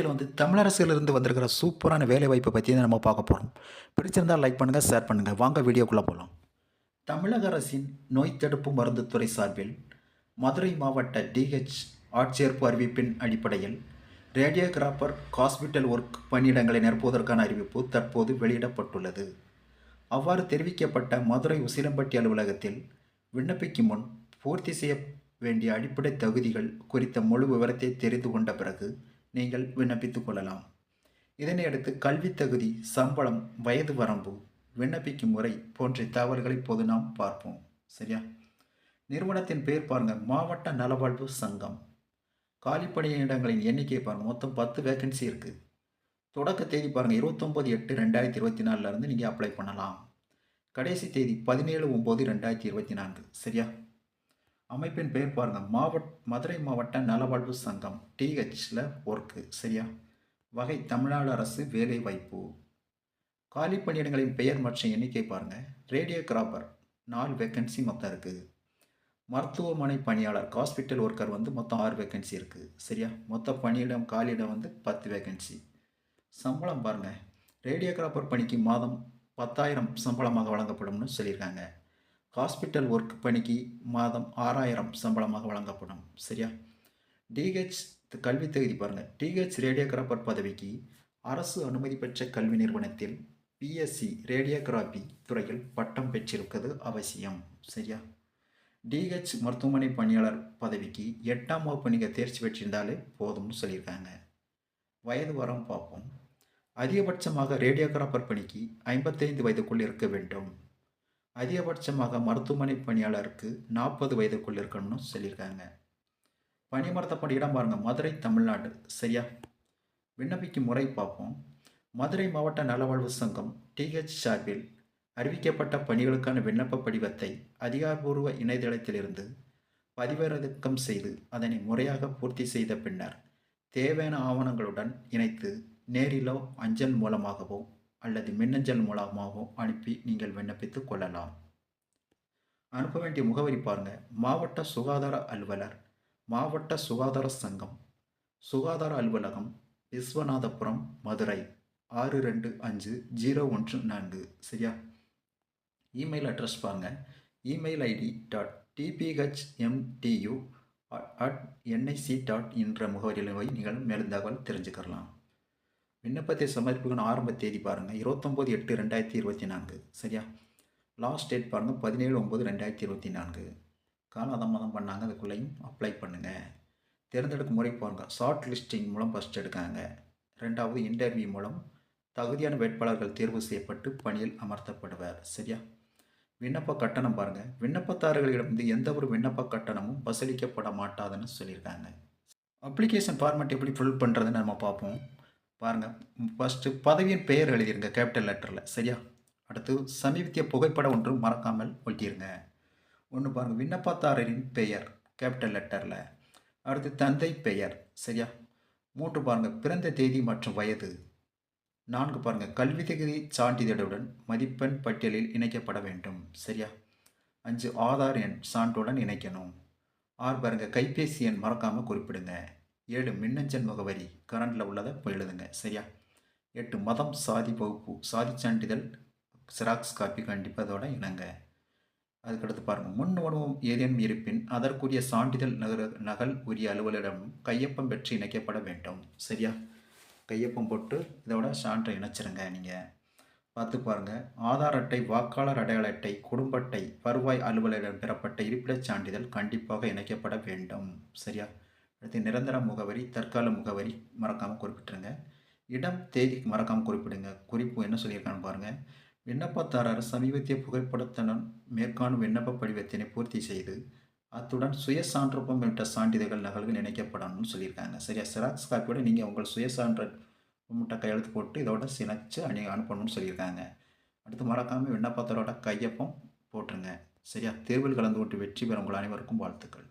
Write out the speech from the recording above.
வீடியோவில் வந்து தமிழரசிலிருந்து வந்திருக்கிற சூப்பரான வேலை வாய்ப்பை பற்றி தான் நம்ம பார்க்க போகிறோம் பிடிச்சிருந்தால் லைக் பண்ணுங்கள் ஷேர் பண்ணுங்கள் வாங்க வீடியோக்குள்ளே போகலாம் தமிழக அரசின் நோய் தடுப்பு மருந்துத்துறை சார்பில் மதுரை மாவட்ட டிஹெச் ஆட்சேர்ப்பு அறிவிப்பின் அடிப்படையில் ரேடியோகிராஃபர் ஹாஸ்பிட்டல் ஒர்க் பணியிடங்களை நிரப்புவதற்கான அறிவிப்பு தற்போது வெளியிடப்பட்டுள்ளது. அவ்வாறு தெரிவிக்கப்பட்ட மதுரை உசிலம்பட்டி அலுவலகத்தில் விண்ணப்பிக்கும் முன் பூர்த்தி செய்ய வேண்டிய அடிப்படை தகுதிகள் குறித்த முழு விவரத்தை தெரிந்து கொண்ட பிறகு நீங்கள் விண்ணப்பித்துக் கொள்ளலாம். இதனையடுத்து கல்வித் தகுதி சம்பளம் வயது வரம்பு விண்ணப்பிக்கும் முறை போன்ற தகவல்களை இப்போது நாம் பார்ப்போம். சரியா? நிறுவனத்தின் பெயர் பாருங்க. மாவட்ட நலவாழ்வு சங்கம். காலிப்பணியிடங்களின் எண்ணிக்கை பாருங்க. மொத்தம் பத்து வேகன்சி இருக்குது தொடக்க தேதி பாருங்கள் இருபத்தொம்போது எட்டு ரெண்டாயிரத்தி இருபத்தி நாலுலேருந்து நீங்கள் அப்ளை பண்ணலாம். கடைசி தேதி பதினேழு ஒம்பது ரெண்டாயிரத்தி இருபத்தி நான்கு. சரியா? அமைப்பின் பெயர் பாருங்கள் மாவட்ட மதுரை மாவட்ட நலவாழ்வு சங்கம் டிஹெச்சில் ஒர்க்கு சரியா? வகை தமிழ்நாடு அரசு வேலை வாய்ப்பு. காலி பணியிடங்களின் பெயர் மற்றும் எண்ணிக்கை பாருங்கள் ரேடியோகிராஃபர் நாலு வேக்கன்சி மொத்தம் இருக்குது மருத்துவமனை பணியாளர் ஹாஸ்பிட்டல் ஒர்க்கர் வந்து மொத்தம் ஆறு வேக்கன்சி இருக்குது சரியா? மொத்த பணியிடம் காலியிடம் வந்து பத்து வேக்கன்சி சம்பளம் பாருங்கள் ரேடியோகிராஃபர் பணிக்கு மாதம் பத்தாயிரம் சம்பளமாக வழங்கப்படும்னு சொல்லியிருக்காங்க. ஹாஸ்பிட்டல் ஒர்க் பணிக்கு மாதம் ஆறாயிரம் சம்பளமாக வழங்கப்படும். சரியா? டிஹெச் கல்வி தகுதி பாருங்கள் டிஹெச் ரேடியோகிராஃபர் பதவிக்கு அரசு அனுமதி பெற்ற கல்வி நிறுவனத்தில் பிஎஸ்சி ரேடியோகிராஃபி துறையில் பட்டம் பெற்றிருப்பது அவசியம். சரியா? டிஹெச் மருத்துவமனை பணியாளர் பதவிக்கு எட்டாம் வகுப்பு நீங்கள் தேர்ச்சி பெற்றிருந்தாலே போதும்னு சொல்லியிருக்காங்க. வயது வரம் பார்ப்போம். அதிகபட்சமாக ரேடியோகிராஃபர் பணிக்கு ஐம்பத்தைந்து வயதுக்குள் இருக்க வேண்டும். அதிகபட்சமாக மருத்துவமனை பணியாளருக்கு நாற்பது வயதுக்குள் இருக்கணும்னு சொல்லியிருக்காங்க. பணிமர்த்தப்பட்ட இடம் பாருங்கள் மதுரை தமிழ்நாடு. சரியா? விண்ணப்பிக்கும் முறை பார்ப்போம். மதுரை மாவட்ட நலவாழ்வு சங்கம் டிஹெச் சார்பில் அறிவிக்கப்பட்ட பணிகளுக்கான விண்ணப்ப படிவத்தை அதிகாரப்பூர்வ இணையதளத்திலிருந்து பதிவிறக்கம் செய்து அதனை முறையாக பூர்த்தி செய்த பின்னர் தேவையான ஆவணங்களுடன் இணைத்து நேரிலோ அஞ்சல் மூலமாகவோ அல்லது மின்னஞ்சல் மூலமாகவும் அனுப்பி நீங்கள் விண்ணப்பித்துக் கொள்ளலாம். அனுப்ப வேண்டிய முகவரி பாருங்கள் மாவட்ட சுகாதார அலுவலர் மாவட்ட சுகாதார சங்கம் சுகாதார அலுவலகம் விஸ்வநாதபுரம் மதுரை ஆறு ரெண்டு அஞ்சு ஜீரோ ஒன்று நான்கு. சரியா? இமெயில் அட்ரஸ் பாருங்க. Email ID dot DPHMTU at NIC dot என்ற முகவரியில் போய் நீங்கள் மேலும் தகவல் தெரிஞ்சுக்கலாம் விண்ணப்பத்தை சமர்ப்பிக்கணும் ஆரம்ப தேதி பாருங்கள் இருபத்தொம்போது எட்டு ரெண்டாயிரத்தி இருபத்தி நான்கு. சரியா? லாஸ்ட் டேட் பாருங்கள் பதினேழு ஒம்பது ரெண்டாயிரத்தி இருபத்தி நான்கு. காலதாமதம் பண்ணாங்க. அதுக்குள்ளேயும் அப்ளை பண்ணுங்கள் தேர்ந்தெடுக்கும் முறை பாருங்கள் ஷார்ட் லிஸ்டிங் மூலம் ஃபஸ்ட் எடுக்காங்க. ரெண்டாவது இன்டர்வியூ மூலம் தகுதியான வேட்பாளர்கள் தேர்வு செய்யப்பட்டு பணியில் அமர்த்தப்படுவார். சரியா? விண்ணப்ப கட்டணம் பாருங்கள் விண்ணப்பதாரர்களிடமிருந்து எந்த ஒரு விண்ணப்ப கட்டணமும் வசூலிக்கப்பட மாட்டாதுன்னு சொல்லியிருக்காங்க. அப்ளிகேஷன் ஃபார்மேட் எப்படி ஃபில் பண்ணுறதுன்னு நம்ம பார்ப்போம். பாருங்கள் ஃபஸ்ட்டு பதவியின் பெயர் எழுதிருங்க கேபிட்டல் லெட்டரில் சரியா? அடுத்து சமீபத்திய புகைப்படம் ஒன்று மறக்காமல் ஒட்டிடுங்க ஒன்று பாருங்கள் விண்ணப்பதாரரின் பெயர் கேபிட்டல் லெட்டரில் அடுத்து தந்தை பெயர் சரியா? மூன்று பாருங்கள் பிறந்த தேதி மற்றும் வயது. நான்கு பாருங்கள் கல்வி தகுதி சான்றிதழுடன் மதிப்பெண் பட்டியலில் இணைக்கப்பட வேண்டும் சரியா? அஞ்சு ஆதார் எண் சான்றுடன் இணைக்கணும். ஆறு பாருங்கள் கைபேசி எண் மறக்காமல் குறிப்பிடுங்க. ஏழு மின்னஞ்சல் முகவரி கரண்டில் உள்ளதை போய் எழுதுங்க சரியா? எட்டு மதம் சாதி வகுப்பு சாதி சான்றிதழ் சிராக்ஸ் காப்பி கண்டிப்பாக அதோட இணங்க. அதுக்கடுத்து பாருங்கள் முன் உணவும் ஏதேனும் இருப்பின் அதற்குரிய சான்றிதழ் நகர நகல் உரிய அலுவலரிடம் கையொப்பம் பெற்று இணைக்கப்பட வேண்டும் சரியா? கையொப்பம் போட்டு இதோட சான்றை இணைச்சிருங்க நீங்கள் பார்த்து பாருங்கள் ஆதார் அட்டை வாக்காளர் அடையாள அட்டை குடும்ப அட்டை வருவாய் அலுவலரிடம் பெறப்பட்ட இருப்பிடச் சான்றிதழ் கண்டிப்பாக இணைக்கப்பட வேண்டும் சரியா? அடுத்து நிரந்தர முகவரி தற்கால முகவரி மறக்காமல் குறிப்பிட்டுருங்க. இடம் தேதி மறக்காமல் குறிப்பிடுங்க. குறிப்பு என்ன சொல்லியிருக்கான்னு பாருங்கள் விண்ணப்பதாரர் சமீபத்திய புகைப்படத்துடன் மேற்காணும் விண்ணப்ப படிவத்தினை பூர்த்தி செய்து அத்துடன் சுய சான்றொப்பம் என்ற சான்றிதழ்கள் நகல்கள் இணைக்கப்படணும்னு சொல்லியிருக்காங்க. சரியா? செராக்ஸ் காப்பியோட நீங்கள் உங்கள் சுய சான்ற முட்டை கையெழுத்து போட்டு இதோட சிணைச்சு அணி அனுப்பணும்னு சொல்லியிருக்காங்க. அடுத்து மறக்காமல் விண்ணப்பத்தரோட கையொப்பம் போட்டுருங்க. சரியா? தேர்வில் கலந்து கொண்டு வெற்றி பெற உங்கள் அனைவருக்கும் வாழ்த்துக்கள்.